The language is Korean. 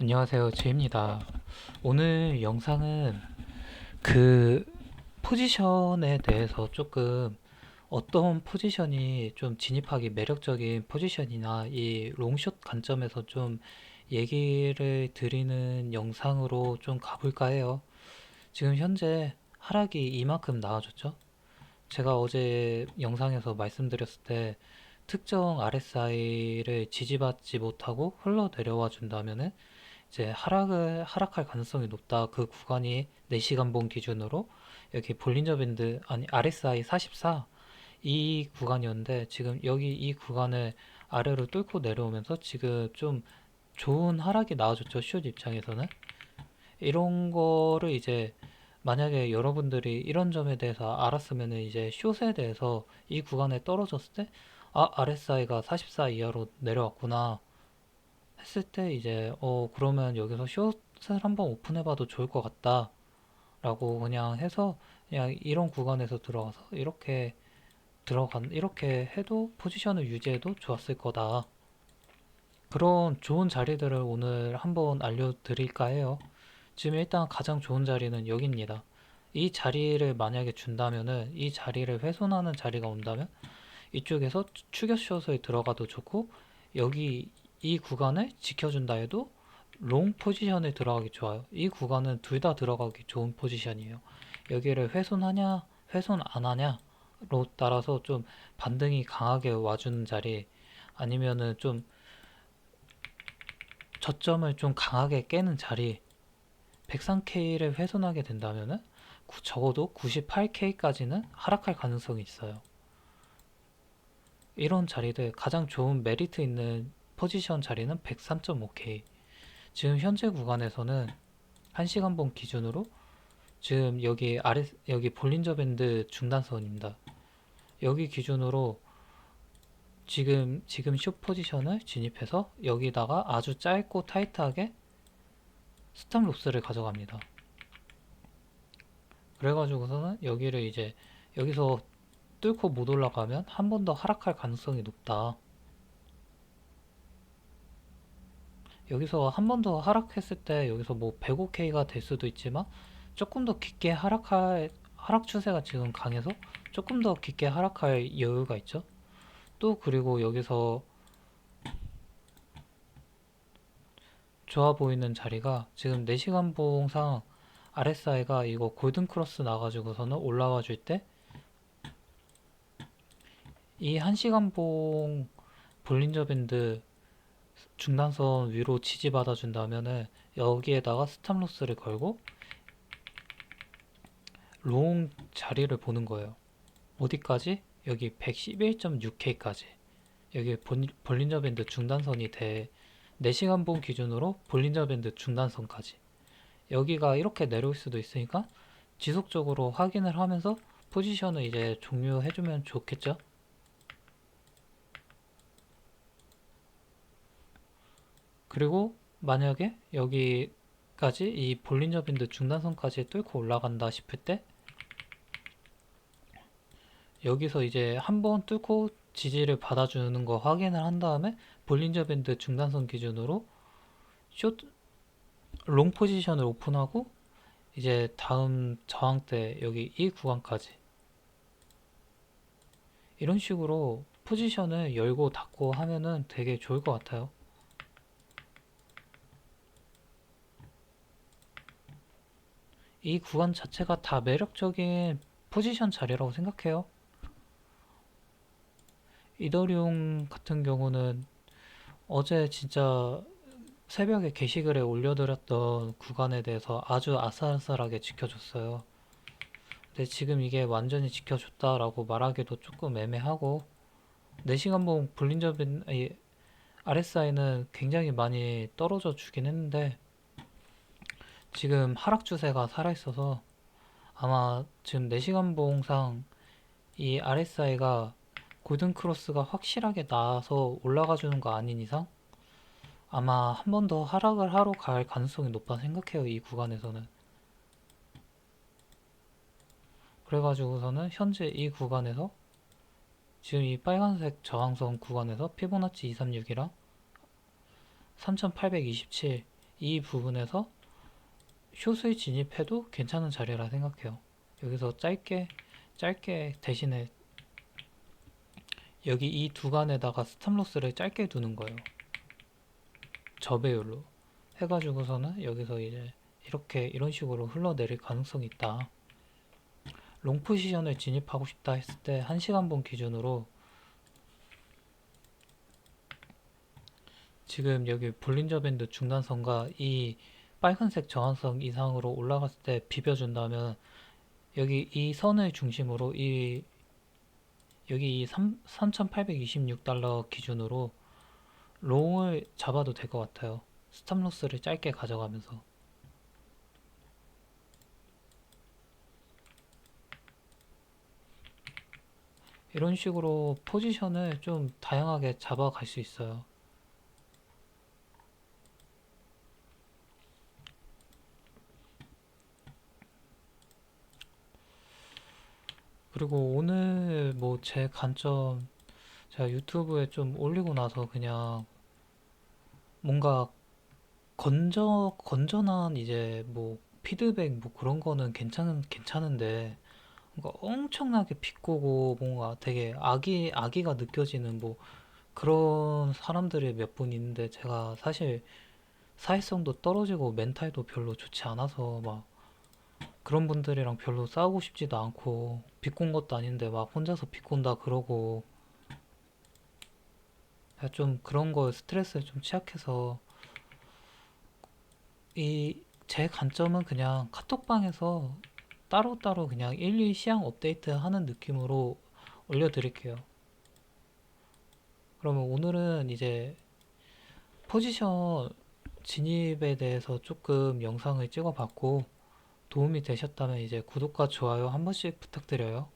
안녕하세요. 제입니다. 오늘 영상은 그 포지션에 대해서 조금 어떤 포지션이 좀 진입하기 매력적인 포지션이나 이 롱숏 관점에서 좀 얘기를 드리는 영상으로 좀 가볼까 해요. 지금 현재 하락이 이만큼 나와줬죠? 제가 어제 영상에서 말씀드렸을 때 특정 RSI를 지지받지 못하고 흘러 내려와 준다면은 이제 하락을 하락할 가능성이 높다. 그 구간이 4시간 봉 기준으로 여기 볼린저 밴드 아니 RSI 44 이 구간이었는데 지금 여기 이 구간을 아래로 뚫고 내려오면서 지금 좀 좋은 하락이 나와줬죠. 숏 입장에서는 이런 거를 이제 만약에 여러분들이 이런 점에 대해서 알았으면은 이제 숏에 대해서 이 구간에 떨어졌을 때 아, RSI가 44 이하로 내려왔구나. 했을 때 이제 어 그러면 여기서 숏을 한번 오픈해봐도 좋을 것 같다 라고 그냥 해서 그냥 이런 구간에서 들어가서 이렇게 들어간 이렇게 해도 포지션을 유지해도 좋았을 거다. 그런 좋은 자리들을 오늘 한번 알려드릴까 해요. 지금 일단 가장 좋은 자리는 여기입니다. 이 자리를 만약에 준다면은 이 자리를 훼손하는 자리가 온다면 이쪽에서 추격 숏을 들어가도 좋고 여기 이 구간을 지켜준다 해도 롱 포지션에 들어가기 좋아요. 이 구간은 둘 다 들어가기 좋은 포지션이에요. 여기를 훼손하냐, 훼손 안 하냐로 따라서 좀 반등이 강하게 와주는 자리 아니면은 좀 저점을 좀 강하게 깨는 자리 103K를 훼손하게 된다면은 구- 적어도 98K까지는 하락할 가능성이 있어요. 이런 자리들 가장 좋은 메리트 있는 포지션 자리는 103.5K. 지금 현재 구간에서는 1시간 봉 기준으로 지금 여기 아래 여기 볼린저 밴드 중단선입니다. 여기 기준으로 지금 지금 숏 포지션을 진입해서 여기다가 아주 짧고 타이트하게 스탑 로스를 가져갑니다. 그래가지고서는 여기를 이제 여기서 뚫고 못 올라가면 한 번 더 하락할 가능성이 높다. 여기서 한 번 더 하락했을 때 여기서 뭐 105K가 될 수도 있지만 조금 더 깊게 하락할 하락 추세가 지금 강해서 조금 더 깊게 하락할 여유가 있죠. 또 그리고 여기서 좋아 보이는 자리가 지금 4시간 봉상 RSI가 이거 골든 크로스 나가지고서는 올라와 줄 때 이 1시간 봉 볼린저 밴드 중단선 위로 지지받아 준다면은 여기에다가 스탑로스를 걸고 롱 자리를 보는 거예요. 어디까지? 여기 111.6K까지. 여기 본- 볼린저 밴드 중단선이 돼 4시간 봉 기준으로 볼린저 밴드 중단선까지. 여기가 이렇게 내려올 수도 있으니까 지속적으로 확인을 하면서 포지션을 이제 종료해주면 좋겠죠? 그리고 만약에 여기까지 이 볼린저 밴드 중단선까지 뚫고 올라간다 싶을 때 여기서 이제 한번 뚫고 지지를 받아주는 거 확인을 한 다음에 볼린저 밴드 중단선 기준으로 숏, 롱 포지션을 오픈하고 이제 다음 저항 때 여기 이 구간까지 이런 식으로 포지션을 열고 닫고 하면은 되게 좋을 것 같아요. 이 구간 자체가 다 매력적인 포지션 자리라고 생각해요. 이더리움 같은 경우는 어제 진짜 새벽에 게시글에 올려드렸던 구간에 대해서 아주 아슬아슬하게 지켜줬어요. 근데 지금 이게 완전히 지켜줬다라고 말하기도 조금 애매하고 4시간 봉 볼린저 밴 이, RSI는 굉장히 많이 떨어져 주긴 했는데 지금 하락 추세가 살아있어서 아마 지금 4시간 봉상 이 RSI가 골든 크로스가 확실하게 나와서 올라가 주는 거 아닌 이상 아마 한 번 더 하락을 하러 갈 가능성이 높다 생각해요. 이 구간에서는. 그래가지고서는 현재 이 구간에서 지금 이 빨간색 저항선 구간에서 피보나치 236이랑 3827 이 부분에서 숏을 진입해도 괜찮은 자리라 생각해요. 여기서 짧게 짧게 대신에 여기 이 두간에다가 스탑로스를 짧게 두는 거예요. 저배율로 해가지고서는 여기서 이제 이렇게 이런 식으로 흘러내릴 가능성이 있다. 롱 포지션을 진입하고 싶다 했을 때 1시간 본 기준으로 지금 여기 볼린저 밴드 중단선과 이 빨간색 저항선 이상으로 올라갔을 때 비벼준다면 여기 이 선을 중심으로 이 여기 이 3, 3826달러 기준으로 롱을 잡아도 될 것 같아요. 스탑로스를 짧게 가져가면서 이런 식으로 포지션을 좀 다양하게 잡아갈 수 있어요. 그리고 오늘 뭐 제 관점 제가 유튜브에 좀 올리고 나서 그냥 뭔가 건져 건전한 이제 뭐 피드백 뭐 그런 거는 괜찮은 괜찮은데 뭔가 엄청나게 비꼬고 뭔가 되게 악의 악의가 느껴지는 뭐 그런 사람들이 몇 분 있는데 제가 사실 사회성도 떨어지고 멘탈도 별로 좋지 않아서 막 그런 분들이랑 별로 싸우고 싶지도 않고 비꼰 것도 아닌데 막 혼자서 비꼰다 그러고 제가 좀 그런 거 스트레스에 좀 취약해서 이 제 관점은 그냥 카톡방에서 따로따로 그냥 일일 시향 업데이트 하는 느낌으로 올려드릴게요. 그러면 오늘은 이제 포지션 진입에 대해서 조금 영상을 찍어봤고 도움이 되셨다면 이제 구독과 좋아요 한 번씩 부탁드려요.